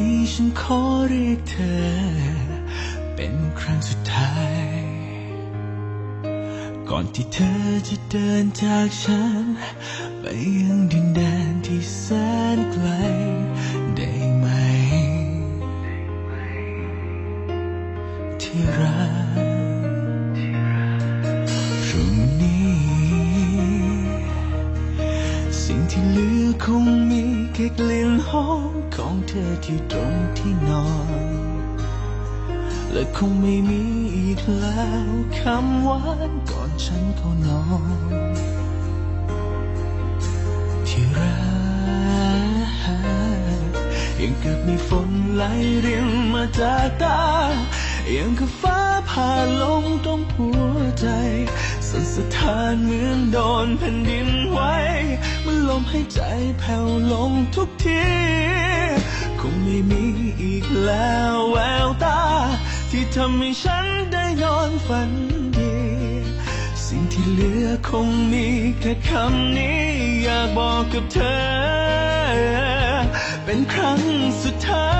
นี้ฉันขอเรียกเธอ เป็นครั้งสุดท้าย ก่อนที่เธอจะเดินจากฉัน ไปยังดินแดนที่แสนไกลได้ไหม ที่รักพรุ่งนี้ สิ่งที่เหลือคงมีแค่กลิ่นหอม ของเธอที่ตรงที่นอน และคงไม่มีอีกแล้วคำหวานก่อนฉันเข้านอน ที่รักยังกับมีฝนไหลเรินมาจากตายังกับฟ้าผ่าลงตรงหัวใจสั่นสะท้านเหมือนโดนแผ่นดินไหวเมื่อลมหายใจแผ่วลงทุกที แล้วแววตา ที่ทำให้ฉันได้นอนฝันดี สิ่งที่เหลือคงมีแค่คำนี้ อยากบอกกับเธอ เป็นครั้งสุดท้า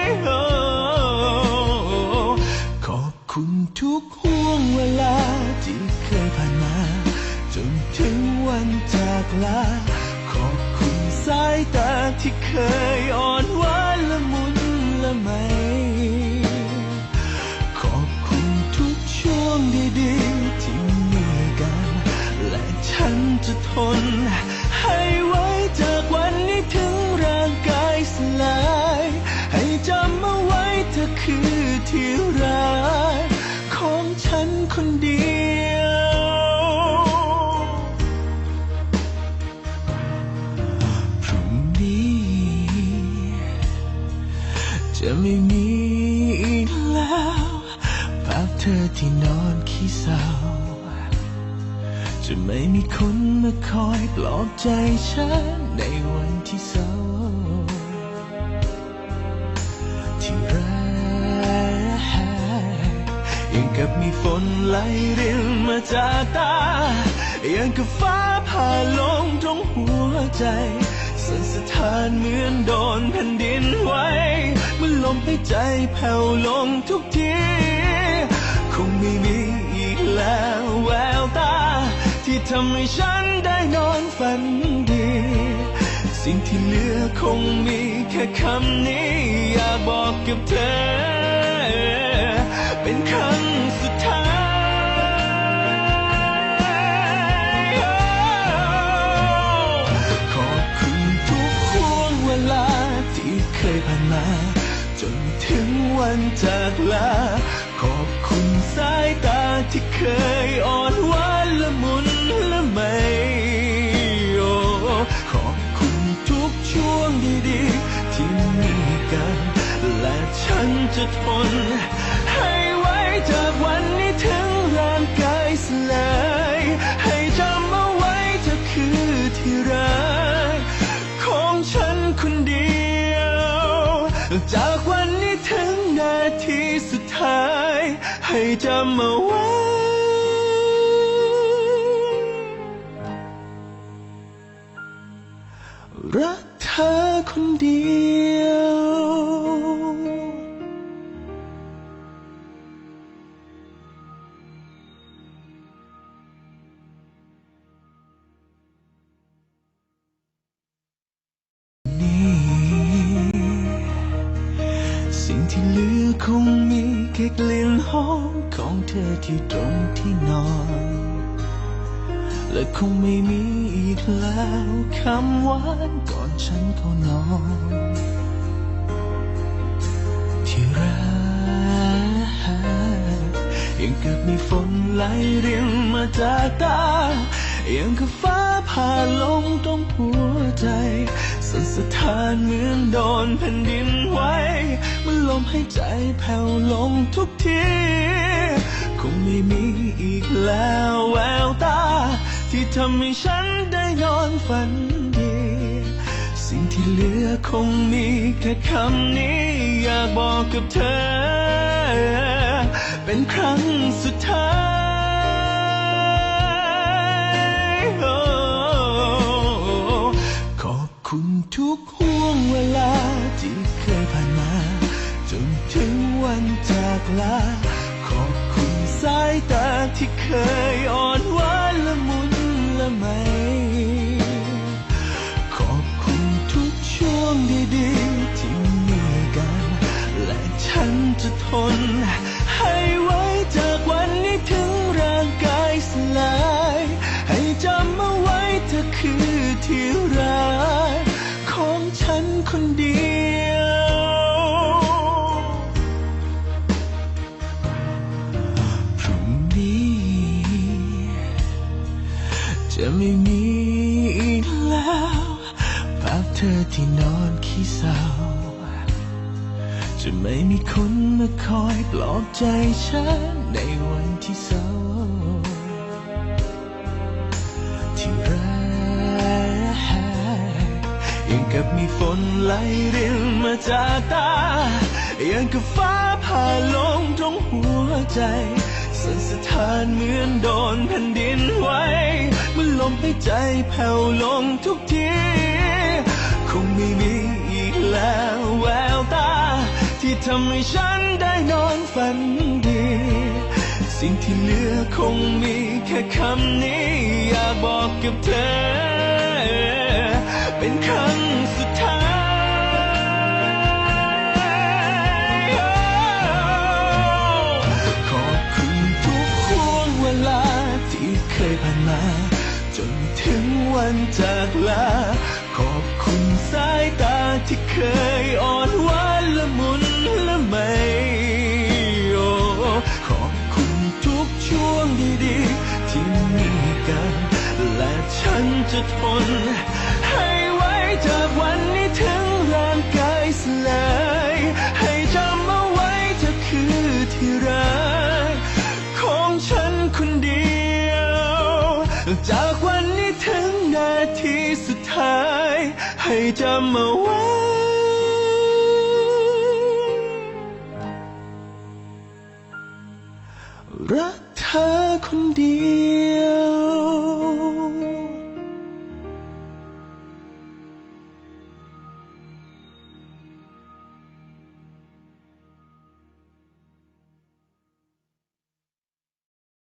ยโอ้ขอบคุณทุกห่วงเวลาที่เคยผ่านมา จนถึงวันจากลา เคยอ่อนหวานละมุนละไม ขอบคุณทุกช่วงดีๆ ที่มีกัน และฉันจะทน อบใจฉันในวันที่เศร้าที่รักยังกับมีฝนไหลรินมาจากตา ยังกับฟ้าผ่าลงตรงหัวใจสั่นสะท้านเหมือนโดนแผ่นดินไหวเมื่อลมหายใจแผ่วลงทุกที คงไม่มีอีกแล้วแววตา ทำให้ฉันได้นอนฝันดี สิ่งที่เหลือคงมีแค่คำนี้อยากบอกกับเธอ เป็นครั้งสุดท้าย ขอบคุณทุกห่วงเวลาที่เคยผ่านมา จนถึงวันจากลา ขอบคุณสายตาที่เคยอ่อนหวานละมุน จะทน ให้ไว้จากวันนี้ถึงร่างกายสลาย ให้จำเอาไว้เธอคือที่รักของฉันคนเดียว จากวันนี้ถึงนาทีสุดท้าย ให้จำเอาไว้รักเธอคนเดียว ที่นอน และคงไม่มีอีกแล้วคำหวานก่อนฉันเข้านอน ที่รักยังกับมีฝนไหลเรินมาจากตายังกับฟ้าผ่าลงตรงหัวใจสั่นสะท้านเหมือนโดนแผ่นดินไหวเมื่อลมใหายใจแผ่วลงทุกที ไม่มีอีกแล้วแววตา ที่ทำให้ฉันได้นอนฝันดี สิ่งที่เหลือคงมีแค่คำนี้ อยากบอกกับเธอ เป็นครั้งสุดท้ายขอบคุณกห่วงเวลาที่เคยผ่านมา จนถึงวันจากลาขอบคุณ สายตาที่เคยอ่อนหวานละมุนละไม ขอบคุณทุกช่วงดีๆ ที่มีกัน และฉันจะทน อที่นอนขี้เศร้า จะไม่มีคนมาคอยปลอบใจฉันในวันที่เศร้า ที่รักยังกับมีฝนไหลรินมาจากตา ยังกับฟ้าผ่าลงตรงหัวใจสั่นสะท้านเหมือนโดนแผ่นดินไหวเมื่อลมหายใจแผ่วลงทุกที งไม่มีอีกแล้วแววตา ที่ทำให้ฉันได้นอนฝันดี สิ่งที่เหลือคงมีแค่คำนี้ อยากบอกกับเธอ เป็นครั้งสุดท้ายขอบคุณทุกห่วงเวลาที่เคยผ่านมาจนถึงวันจากลา คุณสายตาที่เคยอ่อนหวานละมุนละไมโอ้ขอบคุณทุกช่วงดีๆ ที่มีกัน และฉันจะทน ให้จำเอาไว้ รักเธอคนเดียว